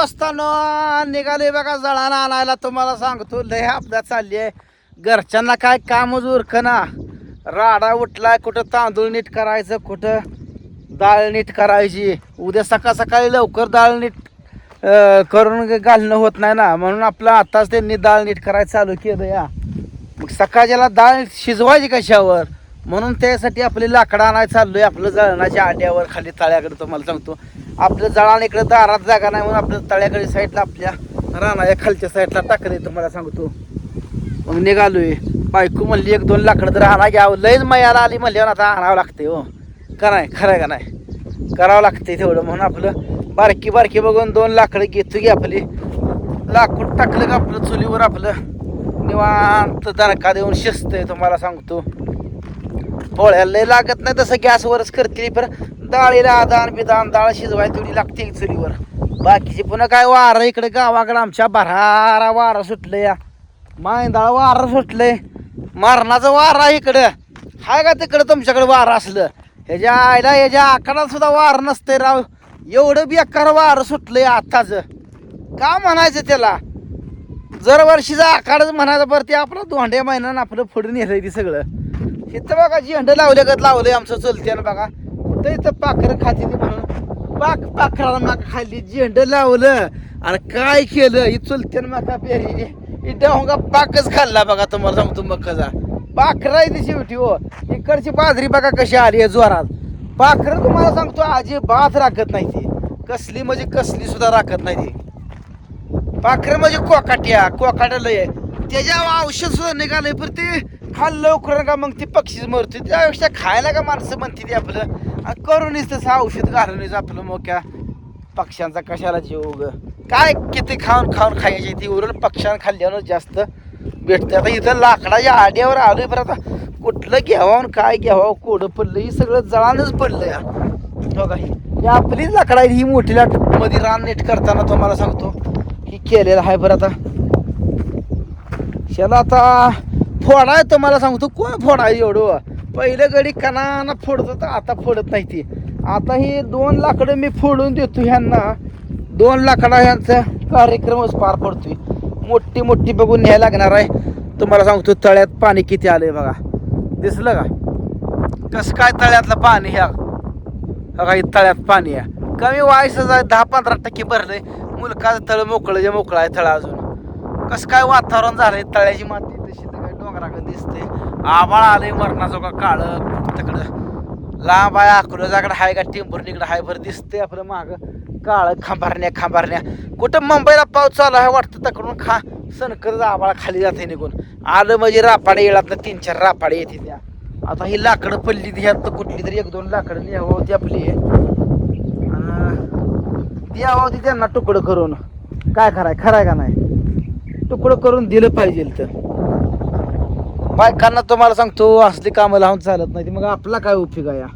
दोस्तानो निघाले बघा जळाला आणायला. तुम्हाला सांगतो लय अपघात चालली आहे. घरच्यांना काय कामच उरकना. राडा उठलाय कुठं तांदूळ नीट करायचं कुठं डाळ नीट करायची. उद्या सकाळ सकाळी लवकर डाळ नीट करून घालणं होत नाही ना. म्हणून आपलं आताच त्यांनी डाळ नीट करायचं चालू केलं या. मग सकाळच्याला डाळ शिजवायची कशावर? म्हणून त्यासाठी आपली लाकडं आणायला चाललोय. आपलं जळणाच्या आड्यावर खाली तळ्याकडे तुम्हाला सांगतो. आपलं जळण इकडे दारात जागा नाही म्हणून आपलं तळ्याकडे साईडला आपल्या रानाच्या खालच्या साईडला टाकले तुम्हाला सांगतो. मग निघालोय. बायको म्हणली एक दोन लाकडं तर आणा घ्यावं. लयच मयाला आली म्हणल्यावर आता आणावं लागते हो. का नाही? खरं आहे का नाही? करावं लागते तेवढं. म्हणून आपलं बारकी बारकी बघून दोन लाकडं घेतो की आपली. लाकूड टाकलं का आपलं चुलीवर आपलं? निवांत दणका देऊन शिजतंय तुम्हाला सांगतो. पोळ्याला लय लागत नाही तसं गॅसवरच करतील. पर डाळीला आदान बिदान डाळ शिजवाय तेवढी लागते चुलीवर. बाकीचे पुन्हा काय वारं इकडे गावाकडे आमच्या भरारा वारं सुटलं या. मायंदाळ वारं सुटलंय. मरणाचं वारं आहे इकडं. हाय का तिकडं तुमच्याकडे वारं असलं? ह्याच्या आईला ह्याच्या आकारात सुद्धा वारं नसते राव. एवढं बेकार वारं सुटलंय आत्ताच का म्हणायचं त्याला? जर वर्षीचा आखाडच म्हणायचं बरं ते आपलं दोंड्या महिन्यानं आपलं फुडून येतंय ते सगळं. इथं बघा झेंड लावल्यागत लावलंय आमचं चलते ना बघा. तर इथं पाखरं खाते ती म्हणून. पाक पाखराला माका खाल्ली झेंड लावलं आणि काय केलं? ही चुलत्यान माका पेरी इथं होगा पाकच खाल्ला बघा तुम्हाला सांगतो मग कसा. पाखरं आहे ती शेवटी हो. इकडची बाजरी बघा कशी आली आहे जोरात. पाखरं तुम्हाला सांगतो अजिबात राखत नाही ती. कसली म्हणजे कसली सुद्धा राखत नाही ती. पाखरं म्हणजे कोकाट्या कोकाट्या लय. आहे. त्याच्यावर औषध सुद्धा निघालंय पण ते. खाल्लं लवकर का मग ती पक्षीच मरते त्यापेक्षा खायला का माणसं म्हणते ती आपलं? करूनच तसं औषध घालूनच आपलं मोक्या. पक्ष्यांचा कशाला जीव ग काय किती खाऊन खाऊन खायची ती उरल पक्ष्यानं खाल्ल्यानं जास्त भेटते. आता इथं लाकडाच्या आड्यावर आलोय बरं आता. कुठलं घ्यावं काय घ्यावं? कोडं पडलं हे सगळं जळानच पडलं या हो ही आपलीच लाकडा आहे ही मोठी लाटमध्ये रान नीट करताना तुम्हाला सांगतो. ही केलेलं आहे बरं आता. शेला आता फोडाय तुम्हाला सांगतो कोण फोडाय एवढं? पहिलं गडी कणाना फोडत होतं आता फोडत नाही ती. आता ही दोन लाकडं मी फोडून देतो ह्यांना. दोन लाकडा ह्यांचा कार्यक्रमच पार पडतोय. मोठी मोठी बघून न्याय लागणार आहे. तुम्हाला सांगतो तळ्यात पाणी किती आलंय बघा. दिसलं का? कसं काय तळ्यातलं पाणी ह्या बघा हे तळ्यात पाणी आहे. कमी वायसच आहे दहा पंधरा टक्के भरलंय मुलकाचं तळ मोकळं जे मोकळं आहे तळ अजून. कसं काय वातावरण झालंय तळ्याची मात तशी तर काय डोंगराकडे दिसते आबाळ आलंय मरणाजोगा काळ काळं तिकडं लांब आहे अकलूजाकडे हाय का टेंभुर्णीकडे हाय बरं दिसते आपलं माग. काळं खांबारण्या खांबारण्या. कुठं मुंबईला पाऊस चालू आहे वाटतं तकडून? खा सनकर आबाळ खाली जाते निघून. आलं म्हणजे रापाडे येळात तीन चार रापाडे येते त्या. आता ही लाकडं पडली ती ह्यात कुठली तरी एक दोन लाकडं न्यावं होती आपली. आणि द्यावं होती त्यांना तुकडं करून. काय कराय खराय का नाही? तुकडं करून दिलं पाहिजे तर. बायकांना तुम्हाला सांगतो असली कामं लावून चालत नाही मग आपला काय उपयोग आहे या?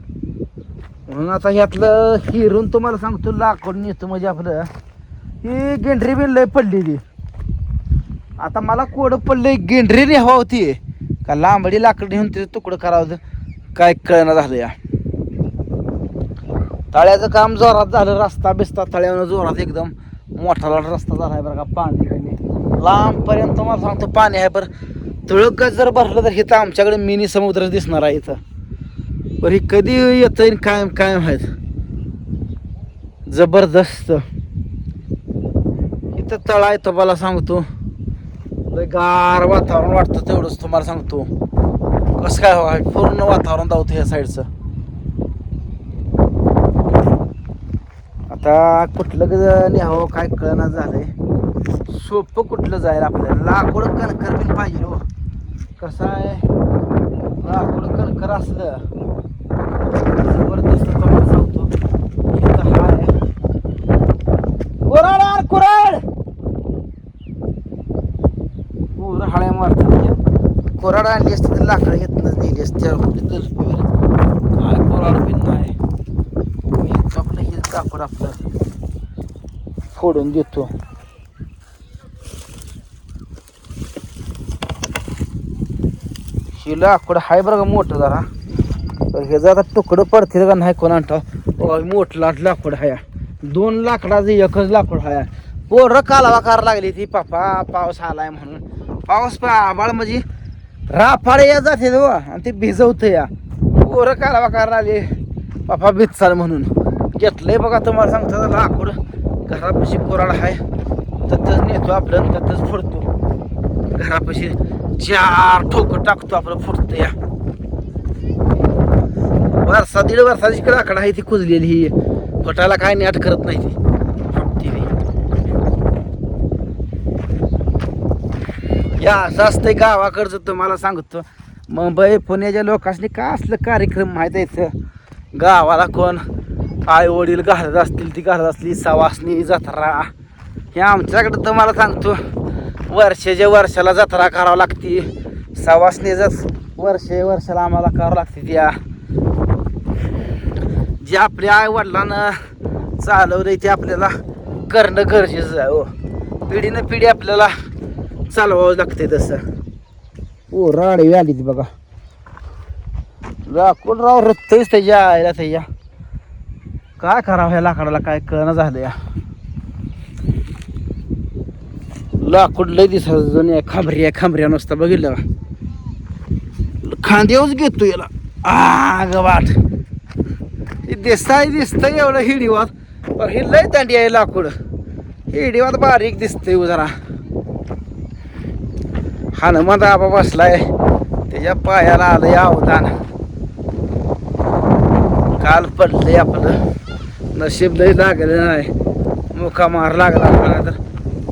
म्हणून आता ह्यातलं हिरून तुम्हाला सांगतो लाकूड नेतो म्हणजे आपलं. ही गेंढरी बिन लय पडलेली आता मला कोड पडले गेंढरी न्यावा होती. का लांबडी लाकड नेऊन तिथे तुकडं करावं काय कळना झालं या. तळ्याचं काम जोरात झालं रस्ता बिस्ता तळ्यावर जोरात एकदम मोठाला रस्ता झाला आहे बरं का पाणी लांबपर्यंत मला सांगतो पाणी आहे बरं. तुळक जर भरलं तर इथं आमच्याकडे मिनी समुद्र दिसणार आहे इथं. पण हे कधी येतं आणि कायम कायम आहेत जबरदस्त. इथं तळा आहे तुम्हाला सांगतो. लय गार वातावरण वाटतं तेवढंच तुम्हाला सांगतो. कसं काय हो पूर्ण वातावरण धावतं ह्या साईडचं आता कुठलं ग न्यावं काय कळना झालंय. सोपं कुठलं जायला आपल्याला? लाकूड कणकर बिन पाहिजे हो. कसं आहे? लाकूड कणकर असलं. जबरदस्त तुम्हाला सांगतो. इथं हाय कुराड आण, कुराड पूर हाळ्या मारतात कोराड आणली असते तर लाकडं घेतलं नेली असती कुठे काय कोराड बिन नाही. मी आपलं हे कापड आपलं. फोडून देतो. हे लाकूड हाय बरं का मोठं जरा. तर हे जर आता तुकडं पडतील का नाही कोणा मोठं लाट लाकूड हाया. दोन लाकडाचं एकच लाकूड हाया. पोरं कालवा करायला लागली ती पापा पाऊस आलाय म्हणून. पाऊस पा आबाळ म्हणजे राफाड या जाते तो हो, आणि ते भिजवतं या. पोरं कालवा करायला लागली पापा भिजचाल म्हणून. घेतलंय बघा तुम्हाला सांगतो लाकूड. घरापाशी कोराड आहे तर नेतो आपलं त्यातच फोडतो. घरापाशी चार ठोकं टाकतो आपलं फुटतं या. वर्षा दीड वर्षाची लाकडं आहे ती कुजलेली ही. फटायला काय नाही करत नाही ती. या असं असतंय गावाकडचं तुम्हाला सांगतो. मुंबई पुण्याच्या लोकांनी का असलं कार्यक्रम माहीत आहे गावाला कोण आई वडील घालत असतील ती घालत असली सवासणी जत्रा. हे आमच्याकडं तुम्हाला सांगतो. वर्षाच्या वर्षाला जत्रा करावं लागते. जस वर्षे वर्षाला आम्हाला करावं लागते त्या. जे आपल्या आई वडिलांना चालवलंय ते आपल्याला करणं गरजेचं आहे हो. पिढीनं पिढी आपल्याला चालवावं लागते तसं. ओ राडवी आली ती बघा. लाकूड राव रत्तच त्याच्या आईला त्याच्या. काय करावं ह्या लाकडाला काय कळणं झालं या. लाकूड लय दिसायचं जुनी आहे खांबरी आहे खांबऱ्या नुसता बघितलं का? खांद्यावच घेतो याला. आग वाट. दिसताय दिसतंय एवढं हिडीवात पण हे लय दांडी आहे लाकूड. हिडीवात बारीक दिसतंय हो जरा. हनुमान आबा बसलाय. त्याच्या पायाला आलंय अवदान काल पडलंय आपलं. नशीब लय लागलं नाही. मुका मार लागला आपल्याला तर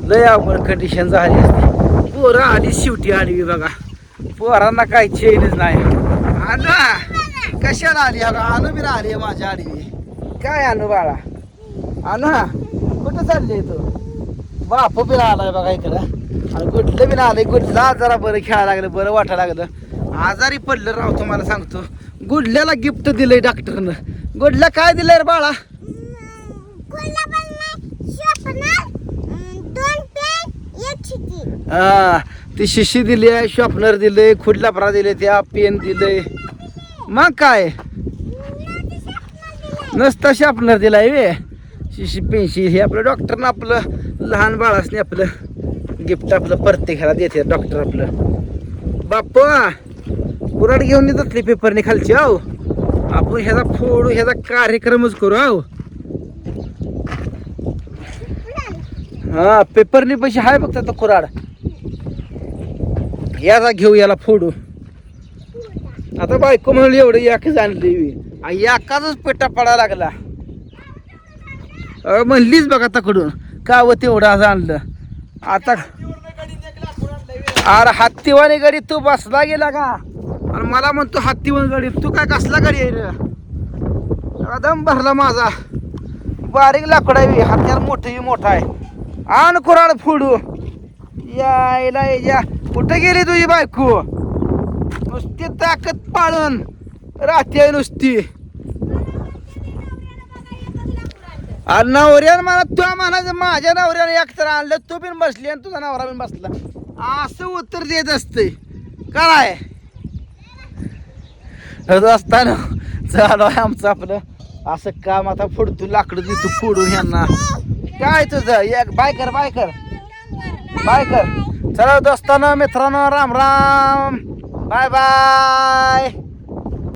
लय अवघड कंडिशन झाली असती. पोरं आली शेवटी आली बघा. पोरांना काही चेनच नाही. आणू कशाला आली? अगं आणू बी आली माझ्या आडवी. काय आणू बाळा? आणू कुठं चालली तू? बाप बी आलाय बघा इकडं. आणि गुडलं बी आलंय गुडला जरा बरं खेळायला लागलं बरं वाटायला लागलं. आजारी पडलं राव तुम्हाला सांगतो. गुडल्याला गिफ्ट दिलंय डॉक्टरनं गुडल्या काय दिलंय रे बाळा? हा ती शिशी दिली आहे शॉपनर दिले खुडलापरा दिले त्या पेन दिले मग काय? नसता शॉपनर दिलाय वे शिशी पेन्सिल हे आपलं डॉक्टरनं आपलं लहान बाळासने आपलं गिफ्ट आपलं प्रत्येकाला देते डॉक्टर आपलं. बाप्पा कुराड घेऊन येतात पेपरने खालची आहो आपण ह्याचा फोडू ह्याचा कार्यक्रमच करू आहो हा पेपरने पैसे आहे बघता तो कुराड याचा घेऊ याला फोडू. आता बायको म्हणून एवढं याकच आणली याकाच पेटा पडायला लागला. म्हणलीच बघा तकडून का व तेवढं असं आणलं? आता अरे हत्तीवाणी गाडी तू बसला गेला का? आणि मला म्हणतो हत्तीवाणी गाडी तू काय कसला गाडी आहे रे? भरला माझा. बारीक लाकूड आहे हत्यार मोठं मोठा आहे. आण कुराड फोडू. यायला या. कुठं गेली तुझी बायको? नुसती ताकद पाळून राहते आहे नुसती. आणि नवऱ्यानं म्हणा तू म्हणायचं माझ्या नवऱ्याने एकतर आणलं तू बिन बसली आणि तुझा नवरा बिन बसला. असं उत्तर देत असते. काय? असताना चालू आहे आमचं आपलं. असं काम आता फोडतो लाकडं देतो फोडून यांना काय तुझं? एक बाय कर बाय कर. बाय कर. चला दोस्तानं मित्रांनो राम राम. Bye bye.